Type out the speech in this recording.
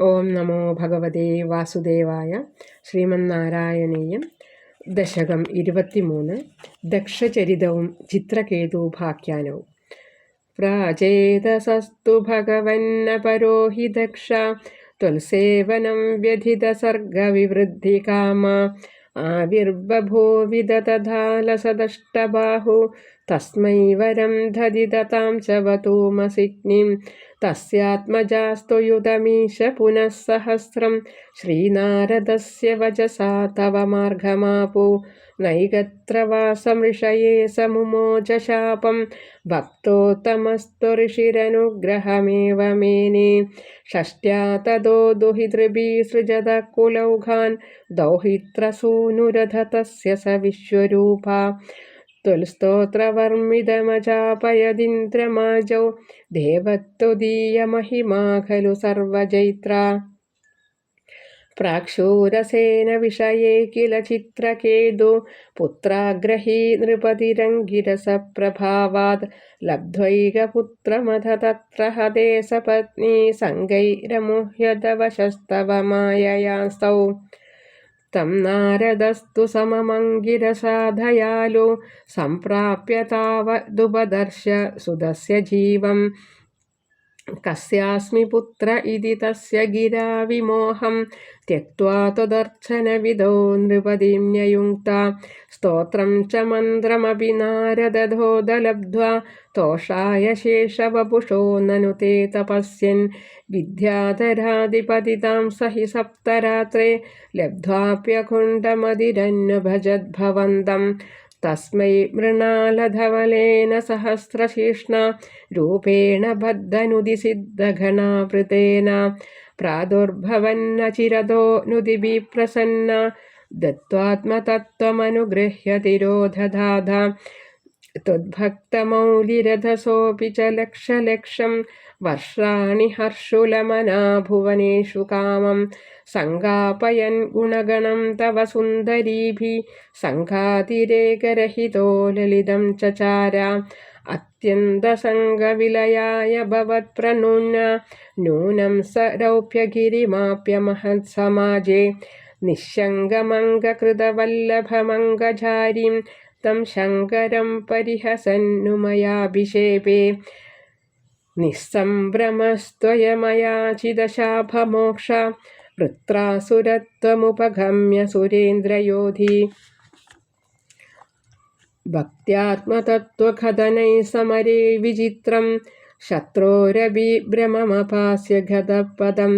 ഓം നമോ ഭഗവതേ വാസുദേവായ ശ്രീമന്നാരായണീയം. ദശകം ഇരുപത്തിമൂന്ന്. ദക്ഷചരിതവും ചിത്രകേതൂഭാഖ്യാനവും പ്രാചേതസസ്തു ഭഗവന്ന പരോഹി ദക്ഷ. ത്വൽസേവനം വ്യഥിതസർഗവിവൃദ്ധികാമ ആവിർബഭൂവിത തഥാലസദഷ്ടബാഹു. तस्मै वरं धदिदतां च वतोमसिग्निं तस्यात्मजास्तु युधमीश पुनः सहस्रं श्रीनारदस्य वचसा तव मार्गमापो नैगत्र वा समृषये समुमोच शापं भक्तोत्तमस्तु ऋषिरनुग्रहमेव मेने षष्ट्या तदो दुहितृभि सृजत कुलौघान् दौहित्रसूनुरथ तस्य स विश्वरूपा त्वल्स्तोत्रवर्मिदमचापयदिन्द्रमाजौ देवत्वदीयमहिमा खलु सर्वजैत्रा प्राक्षूरसेनविषये किल चित्रकेतु पुत्राग्रही नृपतिरङ्गिरसप्रभावात् लब्ध्वैकपुत्रमथ तत्र हते सपत्नी सङ्गैरमुह्यतवशस्तव माययास्तौ തം നാരദസ്തു സമമംഗിരസാധയാലു സംപ്രാപ്യ താവതുപദർശ സുതസ്യ ജീവം. कस्यास्मि पुत्र इति तस्य गिरा विमोहं त्यक्त्वा त्वदर्चनविदो नृपदीं न्ययुङ्क्ता। स्तोत्रं च मन्त्रमपि नारदधोदलब्ध्वा तोषाय शेषवपुषो ननु ते तपस्यन्। विद्याधराधिपतितां स हि सप्तरात्रे लब्ध्वाप्यकुण्डमदिरन्नुभजद्भवन्तम् तस्मै मृणालधवलेन सहस्रशीर्ष्णा रूपेण बद्धनुदिसिद्धघनावृतेन प्रादुर्भवन्नचिरतो भी प्रसन्ना दत्त्वात्मतत्त्वमनुगृह्य तिरोधधाध त्वद्भक्तमौलिरथसोऽपि च लक्षलक्षं वर्षाणि हर्षुलमना भुवनेषु कामं सङ्गापयन् गुणगणं तव सुन्दरीभिः सङ्घातिरेकरहितो ललितं चचार अत्यन्तसङ्गविलयाय भवत्प्रणुन्य नूनं स रौप्यगिरिमाप्यमहत्समाजे निःशङ्गमङ्गकृतवल्लभमङ्गझारिं तं शङ्करं परिहसन्नुमयाभिषेपे निःसम्भ्रमस्त्वयमयाचिदशाभमोक्ष वृत्रासुरत्वमुपगम्य सुरेन्द्रयोधि। भक्त्यात्मतत्त्वकथनैः समरे विचित्रं शत्रोरभिभ्रममपास्य गतपदं